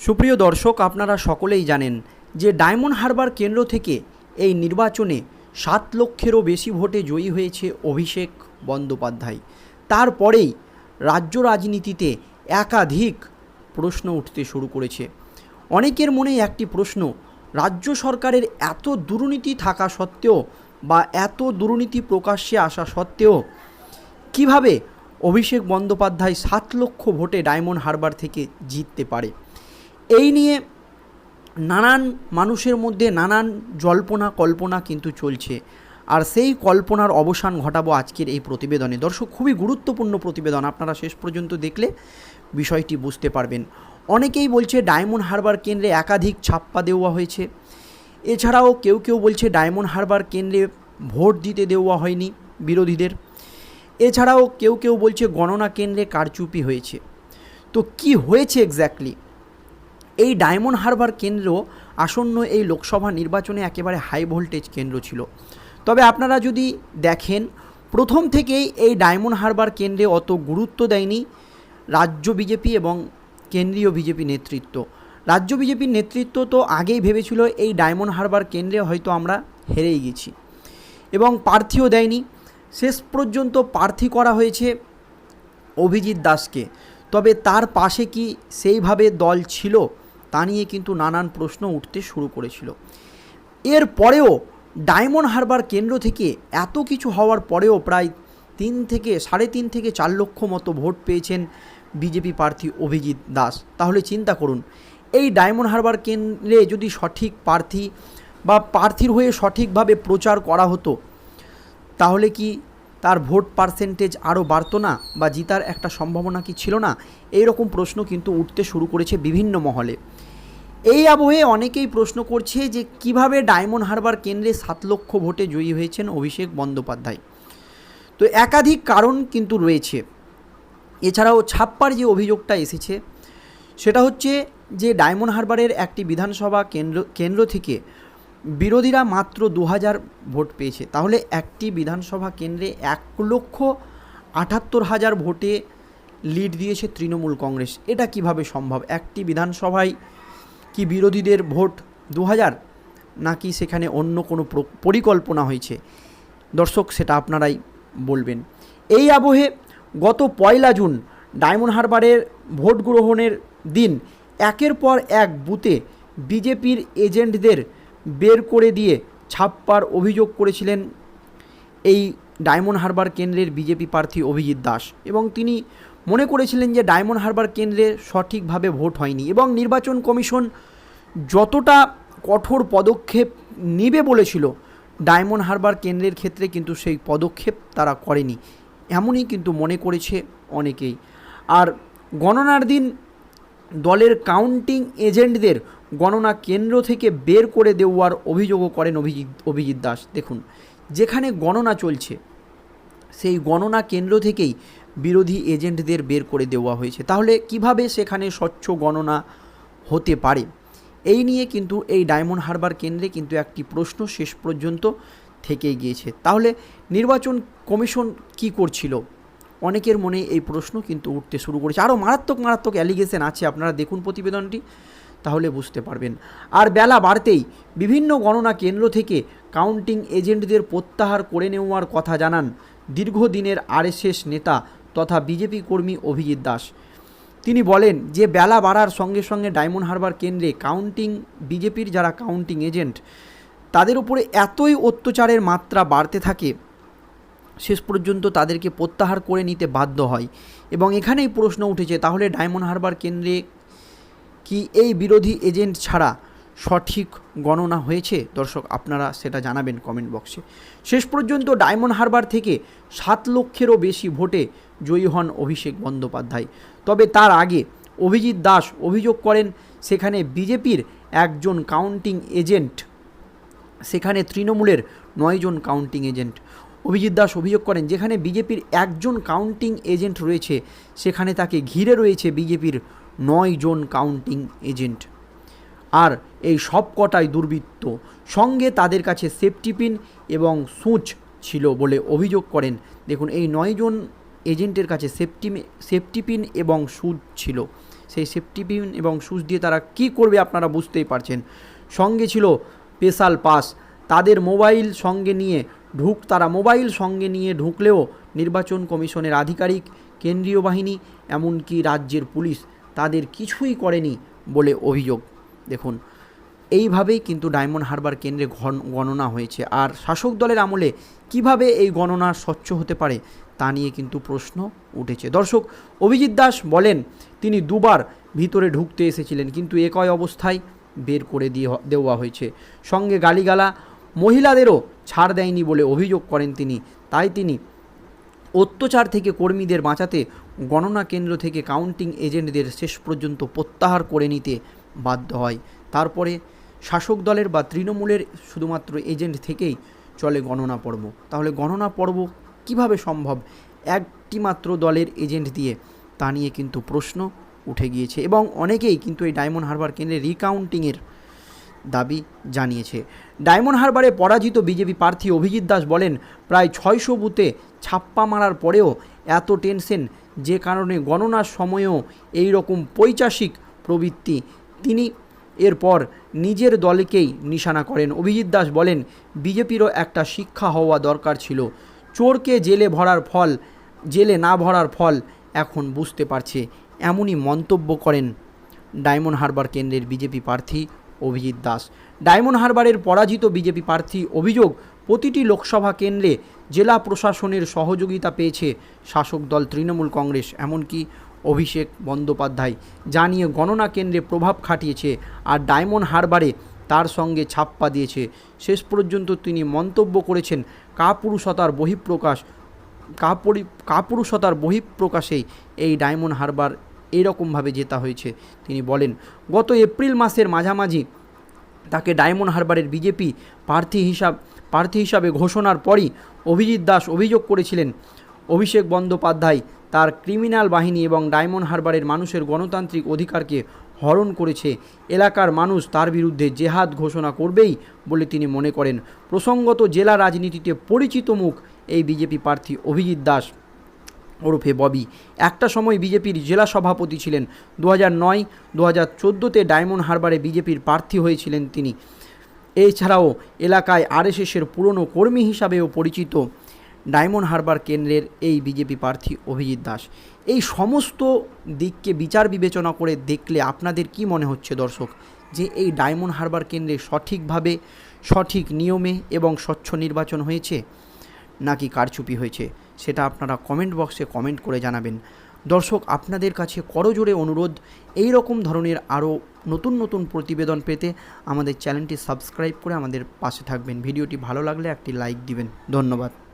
সুপ্রিয় দর্শক, আপনারা সকলেই জানেন যে ডায়মন্ড হারবার কেন্দ্র থেকে এই নির্বাচনে সাত লক্ষেরও বেশি ভোটে জয়ী হয়েছে অভিষেক বন্দ্যোপাধ্যায়। তারপরেই রাজ্য রাজনীতিতে একাধিক প্রশ্ন উঠতে শুরু করেছে। অনেকের মনে একটি প্রশ্ন, রাজ্য সরকারের এত দুর্নীতি থাকা সত্ত্বেও বা এত দুর্নীতি প্রকাশ্যে আসা সত্ত্বেও কীভাবে অভিষেক বন্দ্যোপাধ্যায় সাত লক্ষ ভোটে ডায়মন্ড হারবার থেকে জিততে পারে? এই নিয়ে নানান মানুষের মধ্যে নানান জল্পনা, কল্পনা কিন্তু চলছে। আর সেই কল্পনার অবসান ঘটাবো আজকের এই প্রতিবেদনে। দর্শক, খুবই গুরুত্বপূর্ণ প্রতিবেদন, আপনারা শেষ পর্যন্ত দেখলে বিষয়টি বুঝতে পারবেন। অনেকেই বলছে ডায়মন্ড হারবার কেন্দ্রে একাধিক ছাপ্পা দেওয়া হয়েছে। এছাড়াও কেউ কেউ বলছে ডায়মন্ড হারবার কেন্দ্রে ভোট দিতে দেওয়া হয়নি বিরোধীদের। এছাড়াও কেউ কেউ বলছে গণনা কেন্দ্রে কারচুপি হয়েছে। তো কি হয়েছে এক্স্যাক্টলি এই ডায়মন্ড হারবার কেন্দ্র আসন্ন এই লোকসভা নির্বাচনে একেবারে হাই ভোল্টেজ কেন্দ্র ছিল। তবে আপনারা যদি দেখেন, প্রথম থেকেই এই ডায়মন্ড হারবার কেন্দ্রে অত গুরুত্ব দেয়নি রাজ্য বিজেপি এবং কেন্দ্রীয় বিজেপি নেতৃত্ব। রাজ্য বিজেপির নেতৃত্ব তো আগেই ভেবেছিল এই ডায়মন্ড হারবার কেন্দ্রে হয়তো আমরা হেরেই গেছি এবং প্রার্থীও দেয়নি। শেষ পর্যন্ত প্রার্থী করা হয়েছে অভিজিৎ দাসকে। তবে তার পাশে কি সেইভাবে দল ছিল? তা নিয়ে কিন্তু নানান প্রশ্ন উঠতে শুরু করেছিল। এর পরেও ডায়মন্ড হারবার কেন্দ্র থেকে এত কিছু হওয়ার পরেও প্রায় তিন থেকে, সাড়ে তিন থেকে চার লক্ষ মতো ভোট পেয়েছেন বিজেপি প্রার্থী অভিজিৎ দাস। তাহলে চিন্তা করুন, এই ডায়মন্ড হারবার কেন্দ্রে যদি সঠিক প্রার্থী বা প্রার্থীর হয়ে সঠিকভাবে প্রচার করা হতো, তাহলে কি তার ভোট পার্সেন্টেজ আরও বাড়তো না বা জিতার একটা সম্ভাবনা কি ছিল না? এই রকম প্রশ্ন কিন্তু উঠতে শুরু করেছে বিভিন্ন মহলে। এই আবহে অনেকেই প্রশ্ন করছে যে কীভাবে ডায়মন্ড হারবার কেন্দ্রে সাত লক্ষ ভোটে জয়ী হয়েছেন অভিষেক বন্দ্যোপাধ্যায়। তো একাধিক কারণ কিন্তু রয়েছে। এছাড়াও ছাপ্পার যে অভিযোগটা এসেছে, সেটা হচ্ছে যে ডায়মন্ড হারবারের একটি বিধানসভা কেন্দ্র কেন্দ্র থেকে বিরোধীরা মাত্র দু হাজার ভোট পেয়েছে। তাহলে একটি বিধানসভা কেন্দ্রে এক লক্ষ আটাত্তর হাজার ভোটে লিড দিয়েছে তৃণমূল কংগ্রেস। এটা কীভাবে সম্ভব? একটি বিধানসভায় কি বিরোধীদের ভোট দু হাজার নাকি সেখানে অন্য কোনো পরিকল্পনা হয়েছে? দর্শক, সেটা আপনারাই বলবেন। এই আবহে গত পয়লা জুন ডায়মন্ড হারবারের ভোট গ্রহণের দিন একের পর এক বুথে বিজেপির এজেন্টদের বের করে দিয়ে ছাপ্পার অভিযোগ করেছিলেন এই ডায়মন্ড হারবার কেন্দ্রের বিজেপি প্রার্থী অভিজিৎ দাস এবং তিনি মনে করেছিলেন যে ডায়মন্ড হারবার কেন্দ্রে সঠিকভাবে ভোট হয়নি এবং নির্বাচন কমিশন যতটা কঠোর পদক্ষেপ নেবে বলেছিল, ডায়মন্ড হারবার কেন্দ্রের ক্ষেত্রে কিন্তু সেই পদক্ষেপ তারা করেনি। এমনই কিন্তু মনে করেছে অনেকেই। আর গণনার দিন দলের কাউন্টিং এজেন্টদের গণনা কেন্দ্র থেকে বের করে দেওয়ার অভিযোগও করেন অভিজিৎ অভিজিৎ দাস। দেখুন, যেখানে গণনা চলছে, সেই গণনা কেন্দ্র থেকেই বিরোধী এজেন্টদের বের করে দেওয়া হয়েছে। তাহলে কীভাবে সেখানে স্বচ্ছ গণনা হতে পারে? এই নিয়ে কিন্তু এই ডায়মন্ড হারবার কেন্দ্রে কিন্তু একটি প্রশ্ন শেষ পর্যন্ত থেকেই গিয়েছে। তাহলে নির্বাচন কমিশন কি করছিল? অনেকের মনে এই প্রশ্ন কিন্তু উঠতে শুরু করেছে। আরও মারাত্মক মারাত্মক অ্যালিগেশন আছে, আপনারা দেখুন প্রতিবেদনটি, তাহলে বুঝতে পারবেন। আর বেলা বাড়তেই বিভিন্ন গণনা কেন্দ্র থেকে কাউন্টিং এজেন্টদের প্রত্যাহার করে নেওয়ার কথা জানান দীর্ঘদিনের আরএসএস নেতা তথা বিজেপি কর্মী অভিজিৎ দাস। তিনি বলেন যে, বেলা বাড়ার সঙ্গে সঙ্গে ডায়মন্ড হারবার কেন্দ্রে কাউন্টিং, বিজেপির যারা কাউন্টিং এজেন্ট, তাদের উপরে এতই অত্যাচারের মাত্রা বাড়তে থাকে, শেষ পর্যন্ত তাদেরকে প্রত্যাহার করে নিতে বাধ্য হয়। এবং এখানেই প্রশ্ন উঠেছে, তাহলে ডায়মন্ড হারবার কেন্দ্রে কি এই বিরোধী এজেন্ট ছাড়া সঠিক গণনা হয়েছে? দর্শক, আপনারা সেটা জানাবেন কমেন্ট বক্সে শেষ পর্যন্ত ডায়মন্ড হারবার থেকে সাত লক্ষেরও বেশি ভোটে জয়ী হন অভিষেক বন্দ্যোপাধ্যায়। তবে তার আগে অভিজিৎ দাস অভিযোগ করেন, সেখানে বিজেপির একজন কাউন্টিং এজেন্ট সেখানে তৃণমূলের নয়জন কাউন্টিং এজেন্ট অভিজিৎ দাস অভিযোগ করেন, যেখানে বিজেপির একজন কাউন্টিং এজেন্ট রয়েছে, সেখানে তাকে ঘিরে রয়েছে বিজেপির নয় জন কাউন্টিং এজেন্ট আর এই সব কটাই দুর্বৃত্ত। সঙ্গে তাদের কাছে সেফটি পিন এবং সুচ ছিল বলে অভিযোগ করেন। দেখুন, এই নয়জন এজেন্টের কাছে সেফটি সেফটি পিন এবং সুচ ছিল। সেই সেফটি পিন এবং শুজ দিয়ে তারা কি করবে আপনারা বুঝতেই পারছেন। সঙ্গে ছিল স্পেশাল পাস তাদের মোবাইল সঙ্গে নিয়ে ঢুক, তারা মোবাইল সঙ্গে নিয়ে ঢুকলেও নির্বাচন কমিশনের আধিকারিক, কেন্দ্রীয় বাহিনী, এমনকি রাজ্যের পুলিশ তাদের কিছুই করেনি বলে অভিযোগ। দেখুন, এইভাবেই কিন্তু ডায়মন্ড হারবার কেন্দ্রে গণনা হয়েছে। আর শাসক দলের আমলে কীভাবে এই গণনা স্বচ্ছ হতে পারে তা নিয়ে কিন্তু প্রশ্ন উঠেছে। দর্শক, অভিজিৎ দাস বলেন, তিনি দুবার ভিতরে ঢুকতে এসেছিলেন, কিন্তু একই অবস্থায় বের করে দিয়ে দেওয়া হয়েছে। সঙ্গে গালিগালা, মহিলাদেরও ছাড় দেয়নি বলে অভিযোগ করেন তিনি। তাই তিনি অত্যাচার থেকে কর্মীদের বাঁচাতে গণনা কেন্দ্র থেকে কাউন্টিং এজেন্টদের শেষ পর্যন্ত প্রত্যাহার করে নিতে বাধ্য হয়। তারপরে শাসক দলের বা তৃণমূলের শুধুমাত্র এজেন্ট থেকেই চলে গণনা পর্ব। তাহলে গণনা পর্ব কীভাবে সম্ভব? একটি মাত্র দলের এজেন্ট দিয়ে। তা নিয়ে কিন্তু প্রশ্ন উঠে গিয়েছে এবং অনেকেই কিন্তু এই ডায়মন্ড হারবার কেন্দ্রে রিকাউন্টিংয়ের দাবি জানিয়েছে। ডায়মন্ড হারবারে পরাজিত বিজেপি প্রার্থী অভিজিৎ দাস বলেন, প্রায় ছয়শো বুথে ছাপ্পা মারার পরেও এত টেনশন, যে কারণে গণনার সময়েও এই রকম পৈচাসিক প্রবৃত্তি তিনি এরপর নিজের দলকেই নিশানা করেন। অভিজিৎ দাস বলেন, বিজেপিরও একটা শিক্ষা হওয়া দরকার ছিল। চোরকে জেলে ভরার ফল, জেলে না ভরার ফল এখন বুঝতে পারছে। এমনই মন্তব্য করেন ডায়মন্ড হারবার কেন্দ্রের বিজেপি প্রার্থী অভিজিৎ দাস। ডায়মন্ড হারবারের পরাজিত বিজেপি প্রার্থী অভিযোগ, প্রতিটি লোকসভা কেন্দ্রে জেলা প্রশাসনের সহযোগিতা পেয়েছে শাসক দল তৃণমূল কংগ্রেস। এমনকি অভিষেক বন্দ্যোপাধ্যায়। যা নিয়ে গণনা কেন্দ্রে প্রভাব খাটিয়েছে আর ডায়মন্ড হারবারে তার সঙ্গে ছাপ্পা দিয়েছে। শেষ পর্যন্ত তিনি মন্তব্য করেছেন, কাপুরুষতার বহিঃপ্রকাশ, কাপুরি, কাপুরুষতার বহিঃপ্রকাশেই এই ডায়মন্ড হারবার এইরকমভাবে জেতা হয়েছে। তিনি বলেন, গত এপ্রিল মাসের মাঝামাঝি তাকে ডায়মন্ড হারবারের বিজেপি প্রার্থী হিসাব, প্রার্থী হিসাবে ঘোষণার পরই অভিজিৎ দাস অভিযোগ করেছিলেন, অভিষেক বন্দ্যোপাধ্যায় তার ক্রিমিনাল বাহিনী এবং ডায়মন্ড হারবারের মানুষের গণতান্ত্রিক অধিকারকে হরণ করেছে। এলাকার মানুষ তার বিরুদ্ধে জেহাদ ঘোষণা করবেই বলে তিনি মনে করেন। প্রসঙ্গত জেলা রাজনীতিতে পরিচিত মুখ এই বিজেপি প্রার্থী অভিজিৎ দাস ওরফে ববি। একটা সময় বিজেপির জেলা সভাপতি ছিলেন। দু হাজার নয় দু হাজার চোদ্দোতে ডায়মন্ড হারবারে বিজেপির প্রার্থী হয়েছিলেন তিনি। এছাড়াও এলাকায় আরএসএসের পুরনো কর্মী হিসাবেও পরিচিত। ডায়মন্ড হারবার কেন্দ্রের এই বিজেপি প্রার্থী অভিজিৎ দাস। এই সমস্ত দিককে বিচার বিবেচনা করে দেখলে আপনাদের কি মনে হচ্ছে দর্শক? যে এই ডায়মন্ড হারবার কেন্দ্রে সঠিকভাবে সঠিক নিয়মে এবং স্বচ্ছ নির্বাচন হয়েছে নাকি কারচুপি হয়েছে? সেটা আপনারা কমেন্ট বক্সে কমেন্ট করে জানাবেন। দর্শক, আপনাদের কাছে করজোরে অনুরোধ, এই রকম ধরনের আরও নতুন নতুন প্রতিবেদন পেতে আমাদের চ্যানেলটি সাবস্ক্রাইব করে আমাদের পাশে থাকবেন। ভিডিওটি ভালো লাগলে একটি লাইক দিবেন। ধন্যবাদ।